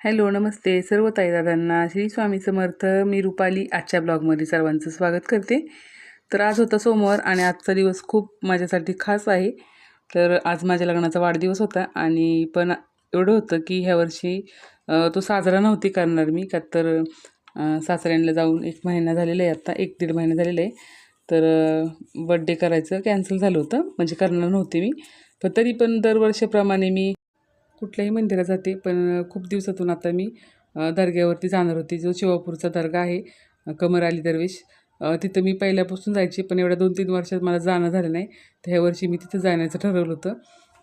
Hello नमस्ते. सर्व ताईदादांना श्री स्वामी समर्थ मी रुपाली आजच्या ब्लॉगमध्ये सर्वांचं स्वागत करते. तर आज होता सोमवार आणि आजचा दिवस खूप माझ्यासाठी खास आहे. तर आज माझ्या लग्नाचा वाढदिवस होता आणि पण एवढं होतं की ह्या वर्षी तो साजरा नव्हती करणार मी. का तर सासऱ्यांना जाऊन एक महिना झालेला आहे आत्ता एक दीड महिना झालेला आहे. तर बड्डे करायचं कॅन्सल झालं होतं. म्हणजे करणार नव्हते मी. पण तरी पण दरवर्षाप्रमाणे मी कुठल्याही मंदिरात जाते पण खूप दिवसातून आता मी दर्ग्यावरती जाणार होते. जो शिवापूरचा दर्गा आहे कमर अली दरवेश तिथं मी पहिल्यापासून जायची पण एवढ्या दोन तीन वर्षात मला जाणं झालं नाही. तर ह्या वर्षी मी तिथं जाण्याचं ठरवलं होतं.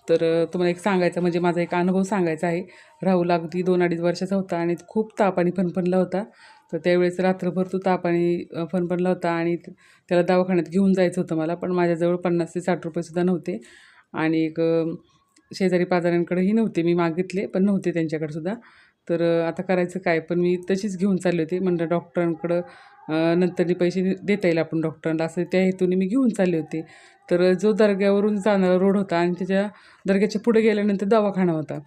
तर तुम्हाला एक सांगायचं म्हणजे माझा एक अनुभव सांगायचा आहे. राहुल अगदी दोन अडीच वर्षाचा होता आणि खूप ताप आणि फणफणला होता. तर त्यावेळेस रात्रभर तो ताप आणि फनफणला फणफणला होता आणि त्याला दवाखान्यात घेऊन जायचं होतं मला पण माझ्याजवळ पन्नास ते साठ रुपयेसुद्धा नव्हते. आणि एक शेजारी पाजाऱ्यांकडेही नव्हते मी मागितले पण नव्हते त्यांच्याकडे सुद्धा तर आता करायचं काय? पण मी तशीच घेऊन चालले होते. म्हणलं डॉक्टरांकडं अ, नंतरनी पैसे देता येईल आपण डॉक्टरांना. असं त्या हेतूने मी घेऊन चालले होते. तर जो दर्ग्यावरून जाणारा रोड होता आणि त्याच्या दर्ग्याच्या पुढे गेल्यानंतर दवाखाना होता.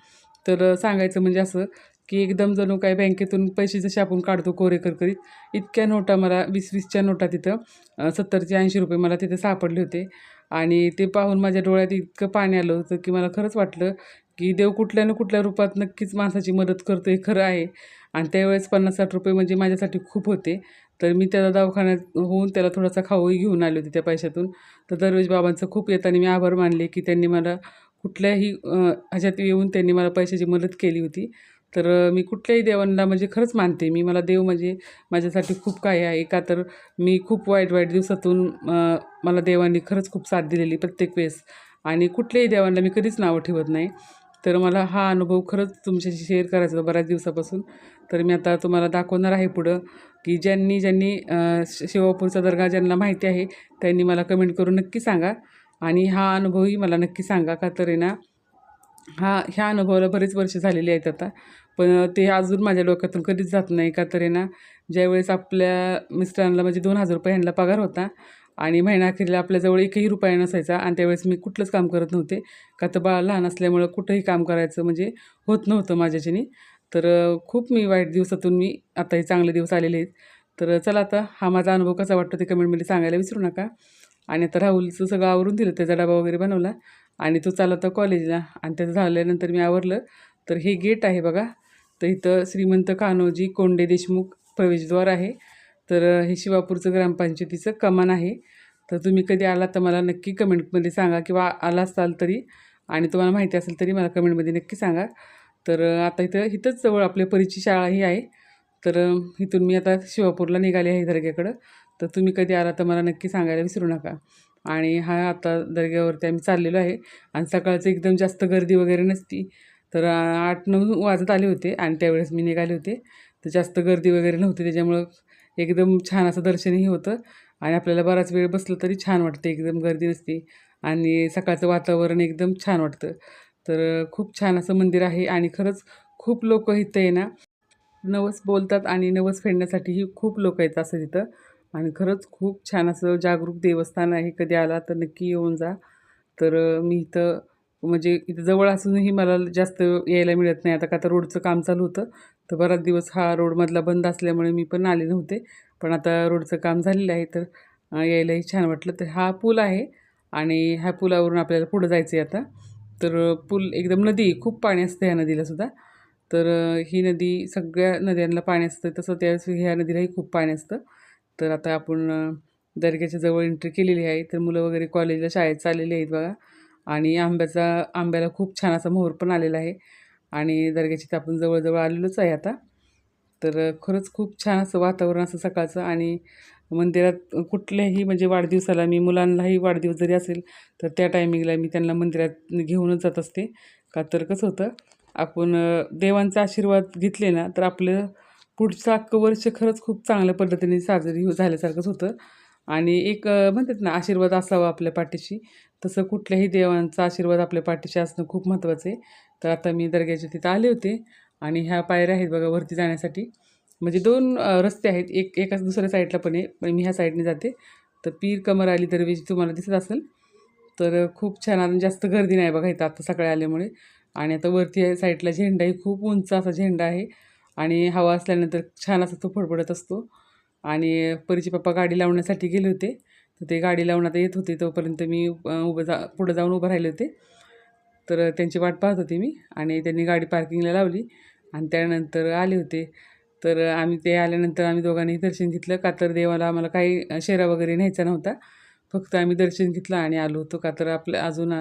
तर सांगायचं म्हणजे असं की एकदम जणू काय बँकेतून पैसे जसे आपण काढतो कोरेकर करीत इतक्या नोटा मला वीस वीसच्या नोटा तिथं सत्तरचे ऐंशी रुपये मला तिथे सापडले होते. आणि ते पाहून माझ्या डोळ्यात इतकं पाणी आलं होतं की मला खरंच वाटलं की देव कुठल्या ना कुठल्या रूपात नक्कीच माणसाची मदत करतो हे खरं आहे. आणि त्यावेळेस पन्नास साठ रुपये म्हणजे माझ्यासाठी खूप होते. तर मी त्याला दवाखान्यात होऊन त्याला थोडासा खाऊही घेऊन आले होते त्या पैशातून. तर दरवेज बाबांचं खूप येताना मी आभार मानले की त्यांनी मला कुठल्याही ह्याच्यात येऊन त्यांनी मला पैशाची मदत केली होती. तर मी कुठल्याही देवांना म्हणजे खरंच मानते. मी मला देव म्हणजे माझ्यासाठी खूप काही आहे. का तर मी खूप वाईट वाईट दिवसातून मला देवांनी खरंच खूप साथ दिलेली प्रत्येक वेळेस. आणि कुठल्याही देवांना मी कधीच नावं ठेवत नाही. तर मला हा अनुभव खरंच तुमच्याशी शेअर करायचा होता बऱ्याच दिवसापासून. तर मी आता तुम्हाला दाखवणार आहे पुढं की ज्यांनी ज्यांनी शिवापूरचा दर्गा ज्यांना माहिती आहे त्यांनी मला कमेंट करून नक्की सांगा. आणि हा अनुभवही मला नक्की सांगा. का तर आहे ना हा ह्या अनुभवाला बरेच वर्ष झालेली आहेत आता. पण ते अजून माझ्या डोक्यातून कधीच जात नाही का तर ना ज्यावेळेस आपल्या मिस्टरांना म्हणजे दोन हजार रुपये ह्यांना पगार होता आणि महिनाअखेरीला आपल्याजवळ एकही रुपया नसायचा आणि त्यावेळेस मी कुठलंच काम करत नव्हते का तर बाळ लहान असल्यामुळं कुठंही काम करायचं म्हणजे होत नव्हतं माझ्याच्याने. तर खूप मी वाईट दिवसातून मी आता हे चांगले दिवस आलेले आहेत. तर चला आता हा माझा अनुभव कसा वाटतो ते कमेंटमध्ये सांगायला विसरू नका. आणि आता राहुलचं सगळं आवरून दिलं त्याचा डबा वगैरे बनवला. आणि तो चालला होता कॉलेजला आणि त्याचं झाल्यानंतर मी आवरलं. तर हे गेट आहे बघा. तर इथं श्रीमंत कान्होजी कोंडे देशमुख प्रवेशद्वार आहे. तर हे शिवापूरचं ग्रामपंचायतीचं कमान आहे. तर तुम्ही कधी आला तर मला नक्की कमेंटमध्ये सांगा किंवा आला असाल तरी. आणि तुम्हाला माहिती असेल तरी मला कमेंटमध्ये नक्की सांगा. तर आता इथं इथंच जवळ आपल्या परीची शाळाही आहे. तर इथून मी आता शिवापूरला निघाले आहे दर्ग्याकडं तर तुम्ही कधी आला तर मला नक्की सांगायला विसरू नका. आणि हा आता दर्ग्यावरती आम्ही चाललेलो आहे. आणि सकाळचं एकदम जास्त गर्दी वगैरे नसती. तर आठ नऊ वाजत आले होते आणि त्यावेळेस मी निघाले होते. तर जास्त गर्दी वगैरे नव्हती. त्याच्यामुळं एकदम छान असं दर्शनही होतं. आणि आपल्याला बराच वेळ बसलं तरी छान वाटतं. एकदम गर्दी नसते. आणि सकाळचं वातावरण एकदम छान वाटतं. तर खूप छान असं मंदिर आहे. आणि खरंच खूप लोक इथं आहे ना नवस बोलतात आणि नवस फेडण्यासाठीही खूप लोक येतात असं तिथं. आणि खरंच खूप छान असं जागरूक देवस्थान आहे. कधी आला तर नक्की येऊन जा. तर मी इथं म्हणजे इथं जवळ असूनही मला जास्त यायला मिळत नाही. आता का तर रोडचं काम चालू होतं. तर बराच दिवस हा रोडमधला बंद असल्यामुळे मी पण आले नव्हते. पण आता रोडचं काम झालेलं आहे तर यायलाही छान वाटलं. तर हा पूल आहे आणि ह्या पुलावरून आपल्याला पुढं जायचं आहे आता. तर पूल एकदम नदी खूप पाणी असतं ह्या नदीला सुद्धा. तर ही नदी सगळ्या नद्यांना पाणी असतं. तसं त्यावेळेस ह्या नदीलाही खूप पाणी असतं. तर आता आपण दर्ग्याच्या जवळ एंट्री केलेली आहे. तर मुलं वगैरे कॉलेजला शाळेत चाललेली आहेत बघा. आणि आंब्याचा आंब्याला खूप छान असा मोहर पण आलेला आहे. आणि दर्ग्याची तर आपण जवळजवळ आलेलोच आहे आता. तर खरंच खूप छान असं वातावरण असं सकाळचं. आणि मंदिरात कुठल्याही म्हणजे वाढदिवसाला मी मुलांनाही वाढदिवस जरी असेल तर त्या टायमिंगला मी त्यांना मंदिरात घेऊनच जात असते. का तर कसं होतं आपण देवांचा आशीर्वाद घेतले ना तर आपलं पुढचं अख्खं वर्ष खरंच खूप चांगल्या पद्धतीने साजरी हो- झाल्यासारखंच होतं. आणि एक म्हणतात ना आशीर्वाद असावा आपल्या पाठीशी. तसं कुठल्याही देवांचा आशीर्वाद आपल्या पाठीशी असणं खूप महत्त्वाचं आहे. तर आता मी दर्ग्याच्या तिथं आले होते आणि ह्या पायऱ्या आहेत बघा वरती जाण्यासाठी. म्हणजे दोन रस्ते आहेत. एक एकाच दुसऱ्या साईडला पण आहे. पण मी ह्या साईडने जाते. तर पीर कमर आली दरवेजी तुम्हाला दिसत असेल. तर खूप छान आणि जास्त गर्दी नाही बघा इथं आता सकाळी आल्यामुळे. आणि आता वरती साईडला झेंडाही खूप उंच असा झेंडा आहे. आणि हवा असल्यानंतर छान असा तो फडफडत असतो. आणि परीचे पप्पा गाडी लावण्यासाठी गेले होते. तर ते गाडी लावण्यात येत होते. तोपर्यंत मी उभं जा पुढं जाऊन उभं राहिले होते. तर त्यांची वाट पाहत होते मी आणि त्यांनी गाडी पार्किंगला लावली आणि त्यानंतर आले होते. तर आम्ही ते आल्यानंतर आम्ही दोघांनी दर्शन घेतलं. कातर देवाला आम्हाला काही शेरा वगैरे न्यायचा नव्हता. फक्त आम्ही दर्शन घेतलं आणि आलो होतो. कातर आपलं आपल्या अजून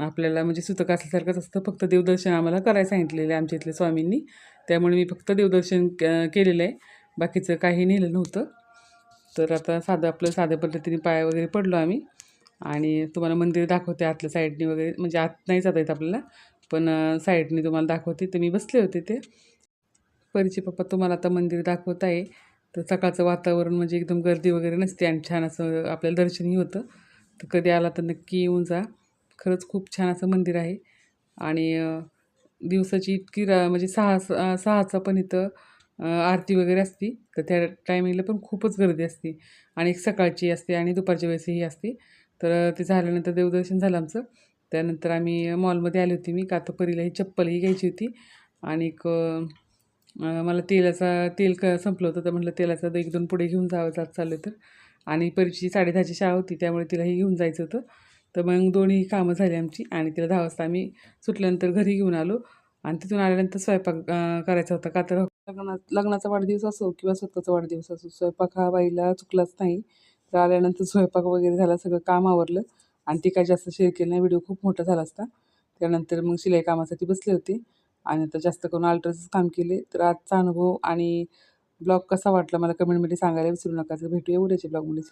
आपल्याला म्हणजे सुतक असल्यासारखंच असतं. फक्त देवदर्शन आम्हाला करायला सांगितलेलं आहे आमच्या इथल्या स्वामींनी. त्यामुळे मी फक्त देवदर्शन क- केलेलं आहे. बाकीचं काही नेलं नव्हतं. तर आता साधं आपलं साध्या पद्धतीने पाय वगैरे पडलो आम्ही. आणि तुम्हाला मंदिर दाखवते आतल्या साईडने वगैरे. म्हणजे आत नाही जाता येत आपल्याला. पण साईडने तुम्हाला दाखवते. तर मी बसले होते ते. परिचय पप्पा तुम्हाला आता मंदिर दाखवत आहे. तर सकाळचं वातावरण म्हणजे एकदम गर्दी वगैरे नसते आणि छान असं आपल्याला दर्शनही होतं. तर कधी आला तर नक्की येऊन जा. खरंच खूप छान असं मंदिर आहे. आणि दिवसाची इतकी रा म्हणजे सहा सहाचा पण इथं आरती वगैरे असती. तर त्या टायमिंगला पण खूपच गर्दी असते. आणि एक सकाळची असते आणि दुपारच्या वेळेसही असते. तर ते झाल्यानंतर देवदर्शन झालं आमचं. त्यानंतर आम्ही मॉलमध्ये आली होती मी. का तर परीला ही चप्पलही घ्यायची होती. आणि मला तेलाचा तेल क संपलं होतं. तर म्हटलं तेलाचा एक दोन पुढे घेऊन जावं जात चाललं तर. आणि परीची साडेदहाची शाळा होती. त्यामुळे तिलाही घेऊन जायचं होतं. तर मग दोन्ही कामं झाली आमची आणि तिला दहा वाजता आम्ही सुटल्यानंतर घरी घेऊन आलो. आणि तिथून आल्यानंतर स्वयंपाक करायचा होता. का तर लग्ना लग्नाचा वाढदिवस असो किंवा स्वतःचा वाढदिवस असो स्वयंपाक हा बाईला चुकलाच नाही. तर आल्यानंतर स्वयंपाक वगैरे झाला सगळं काम आवरलं. आणि ती काय जास्त शेअर केलं नाही. व्हिडिओ खूप मोठा झाला असता. त्यानंतर मग शिलाई कामासाठी बसले होते. आणि आता जास्त करून अल्ट्राचंच काम केले. तर आजचा अनुभव आणि ब्लॉग कसा वाटला मला कमेंटमध्ये सांगायला विसरू नका. तर भेटूया उद्याच्या ब्लॉगमध्ये.